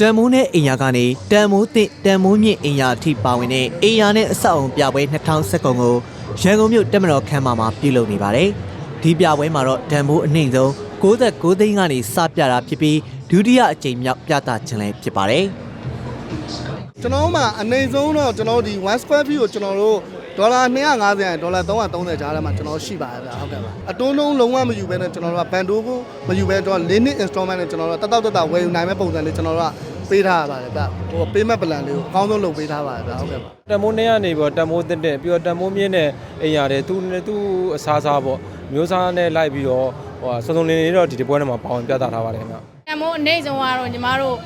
တန်မိုးနဲ့အိမ်ယာကနေတန်မိုးသင့်တန်မိုးမြင့်အိမ်ယာအထိပါဝင်တဲ့အိမ်ယာနဲ့အဆောက်အုံပြပွဲ2019ကိုရန်ကုန်မြို့တက်မတော်ခမ်းမမှာပြုလုပ်နေပါတယ်။ဒီပြပွဲမှာတော့တန်မိုးအနှိမ့်ဆုံး69သိန်းကနေစပြတာဖြစ်ပြီးဒုတိယအကြိမ်မြောက်ပြသခြင်းလည်းဖြစ်ပါတယ်။ကျွန်တော်တို့မှာအနေဆုံးတော့ကျွန်တော်တို့ဒီ1 square feet ကိုကျွန်တော်တို့ ဒေါ်လာ250နဲ့ဒေါ်လာ330ကြားထဲမှာကျွန်တော်ရှိပါတယ်ဗျာဟုတ်ကဲ့ပါအတွန်းလုံးလုံးဝမယူဘဲနဲ့ကျွန်တော်တို့ကဘန်ဒိုကိုမယူဘဲတော့၄နှစ် installment နဲ့ကျွန်တော်တို့တက်တောက်တက်တာဝယ်ယူနိုင်မဲ့ပုံစံလေးကျွန်တော်တို့ကပေးထားရပါတယ်ဗျဟို payment plan လေးကိုအကောင်းဆုံးလုပ်ပေးထားပါတယ်ဗျဟုတ်ကဲ့ပါတန်မိုးနဲ့ကနေပြီးတော့တန်မိုးတက်တဲ့ပြီးတော့တန်မိုးမြင့်တဲ့အိမ်ရတယ်သူသူအစားစားပေါ့မျိုးစားနဲ့လိုက်ပြီးတော့ဟိုစုံစုံလင်းလေးတော့ဒီဒီပွဲထဲမှာပါဝင်ပြသထားပါတယ်ခင်ဗျတန်မိုးအနေဆုံးကတော့ညီမတို့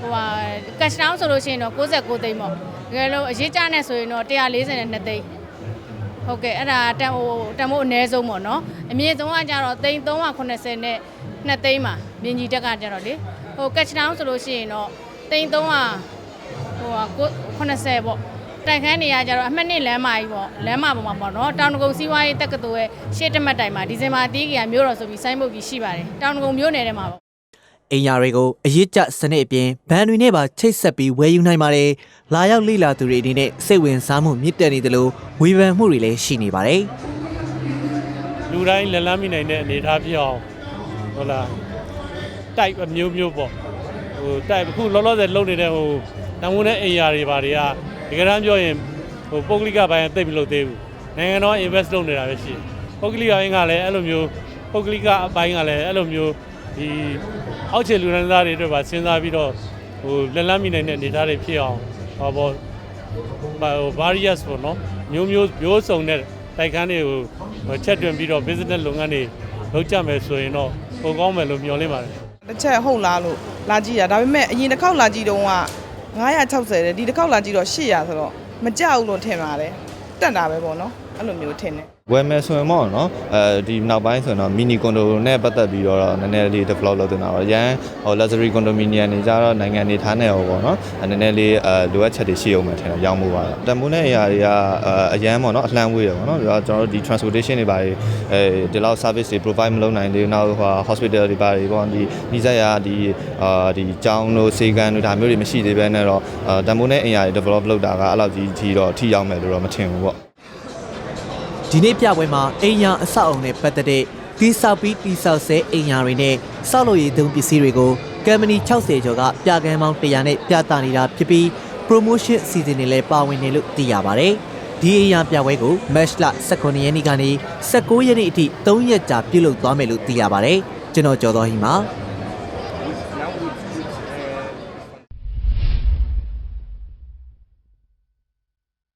ဟိုဟာကက်ရှ်တောင်းဆိုလို့ရှိရင်တော့69သိန်းပေါ့တကယ်လို့အရေးကြနဲ့ဆိုရင်တော့142သိန်း ဟုတ်ကဲ့အဲ့ဒါတန်ဟိုတန်မိုးအနည်းဆုံးပေါ့နော်အမြင့်ဆုံးကကြတော့သိန်း380နဲ့2သိန်းမှာမြင်းကြီးတက်ကကြတော့လေဟိုကက်ရှ်တောင်းဆိုလို့ရှိရင်တော့သိန်း300ဟိုဟာ80ပေါ့တိုင်ခန်းနေရကြတော့အမှတ်နှစ်လမ်းမကြီးပေါ့လမ်းမပေါ်မှာပေါ့နော်တောင်တကုံစီးပွားရေးတက္ကသိုလ်ရဲ့ရှေ့တမတ်တိုင်မှာဒီဇင်ဘာတီးကီယာမြို့တော်ဆိုပြီးဆိုင်းဘုတ်ကြီးရှိပါတယ်တောင်တကုံမြို့နယ်ထဲမှာပေါ့ အိမ်ယာတွေကိုအရစ်ကျစနစ်အပြင်ဘန်တွေနဲ့ပါချိတ်ဆက်ပြီးဝယ်ယူနိုင်ပါတယ်။လာရောက်လေ့လာသူတွေအနေနဲ့စိတ်ဝင်စားမှုမြင့်တက်နေတယ်လို့ဝေဖန်မှုတွေလည်းရှိနေပါတယ်လူတိုင်းလက်လန်းမိနိုင်တဲ့အနေအထားဖြစ်အောင်ဟုတ်လားတိုက်အမျိုးမျိုးပေါ့ဟိုတိုက်အခုလောလောဆယ်လုံနေတဲ့ဟိုတန်ဖိုးတဲ့အိမ်ယာတွေဘာတွေကဒီကရမ်းပြောရင်ဟိုပုဂ္ဂလိကဘိုင်းသိပ်မလို့သေးဘူးနိုင်ငံတော် invest လုပ်နေတာပဲရှိတယ်ပုဂ္ဂလိကဘိုင်းကလည်းအဲ့လိုမျိုးပုဂ္ဂလိကအပိုင်းကလည်းအဲ့လိုမျိုး ဒီအောက်ခြေလူရန်သားတွေအတွက်ပါစဉ်းစားပြီးတော့ဟိုလက်လန်းမိနိုင်တဲ့အနေအထားတွေဖြစ်အောင်ဟောပေါ့ဟို various ပေါ့နော်မျိုးမျိုးမျိုးစုံတဲ့တိုက်ခန်းတွေကိုဟိုချက်တွင်ပြီးတော့ business လုပ်ငန်းတွေလုပ်ကြမယ်ဆိုရင်တော့ပိုကောင်းမယ်လို့မျှော်လင့်ပါတယ်တစ်ချက်ဟုတ်လားလို့လာကြည့်ရဒါပေမဲ့အရင်တစ်ခေါက်လာကြည့်တော့က960တဲ့ဒီတစ်ခေါက်လာကြည့်တော့800ဆိုတော့မကြဘူးလို့ထင်ပါတယ်တက်တာပဲပေါ့နော် အဲ့လိုမျိုးထင်တယ်ဝယ်မယ်ဆိုရင်ပေါ့နော်အဲဒီနောက်ပိုင်းဆိုရင်တော့ mini condo နဲ့ပတ်သက်ပြီးတော့နည်းနည်းလေး develop လုပ်တင်တာပါရန်ဟို luxury condominium တွေကြတော့နိုင်ငံနေထားနေရောပေါ့နော်နည်းနည်းလေးအဲလိုအပ်ချက်တွေရှိအောင်မယ်ထင်တယ်ရောင်းမှုပါတန်ဖိုးနဲ့အရာတွေကအဲအရန်ပေါ့နော်အလှမ်းဝေးတယ်ပေါ့နော်ဒါကျွန်တော်တို့ဒီ transportation တွေပါအဲဒီလောက် service တွေ provide မလုပ်နိုင်သေးဘူးနောက်ဟို hospital တွေပါတွေပေါ့ဒီနီးစပ်ရာဒီအာဒီကျောင်းတို့စေကန်တို့ဒါမျိုးတွေမရှိသေးဘဲနဲ့တော့တန်ဖိုးနဲ့အရာတွေ develop လုပ်တာကအဲ့လောက်ကြီးကြီးတော့အထီရောက်မယ်လို့တော့မထင်ဘူးပေါ့။ ဒီနေ့ပြပွဲမှာအိမ်ယာအဆောက်အုံနဲ့ပတ်သက်တဲ့တိဆောက်ပြီးတိဆောက်ဆဲအိမ်ယာတွေနဲ့ဆောက်လုပ်ရေးသုံးပစ္စည်းတွေကိုကမ်ပဏီ60ကျော်ကပြကန်းပေါင်း100နဲ့ပြသနေတာဖြစ်ပြီး promotion အစီအစဉ်တွေလည်းပါဝင်နေလို့သိရပါတယ်။ဒီအိမ်ယာပြပွဲကို match လ18ရက်နေ့ကနေ19ရက်နေ့အထိ3ရက်ကြာပြုလုပ်သွားမယ်လို့သိရပါတယ်။ကျွန်တော်ကျော်တော်ဟီမှာ